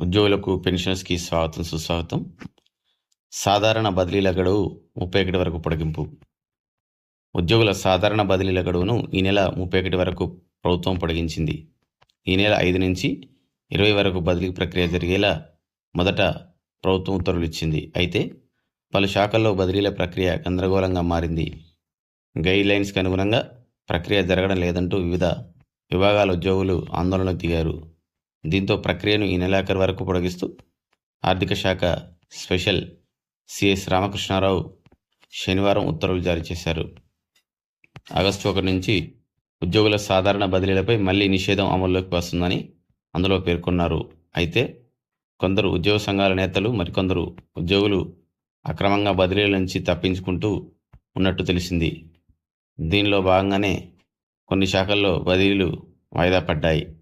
ఉద్యోగులకు పెన్షనర్స్కి స్వాగతం సుస్వాగతం. సాధారణ బదిలీల గడువు ముప్పై ఒకటి వరకు పొడిగింపు. ఉద్యోగుల సాధారణ బదిలీల గడువును ఈ నెల ముప్పై ఒకటి వరకు ప్రభుత్వం పొడిగించింది. ఈ నెల ఐదు నుంచి ఇరవై వరకు బదిలీ ప్రక్రియ జరిగేలా మొదట ప్రభుత్వం ఉత్తర్వులు ఇచ్చింది. అయితే పలు శాఖల్లో బదిలీల ప్రక్రియ గందరగోళంగా మారింది. గైడ్ లైన్స్కి అనుగుణంగా ప్రక్రియ జరగడం లేదంటూ వివిధ విభాగాల ఉద్యోగులు ఆందోళనకు దిగారు. దీంతో ప్రక్రియను ఈ నెలాఖరు వరకు పొడిగిస్తూ ఆర్థిక శాఖ స్పెషల్ సిఎస్ రామకృష్ణారావు శనివారం ఉత్తర్వులు జారీ చేశారు. ఆగస్టు ఒకటి నుంచి ఉద్యోగుల సాధారణ బదిలీలపై మళ్ళీ నిషేధం అమల్లోకి వస్తుందని అందులో పేర్కొన్నారు. అయితే కొందరు ఉద్యోగ సంఘాల నేతలు మరికొందరు ఉద్యోగులు అక్రమంగా బదిలీల నుంచి తప్పించుకుంటూ ఉన్నట్టు తెలిసింది. దీనిలో భాగంగానే కొన్ని శాఖల్లో బదిలీలు వాయిదా పడ్డాయి.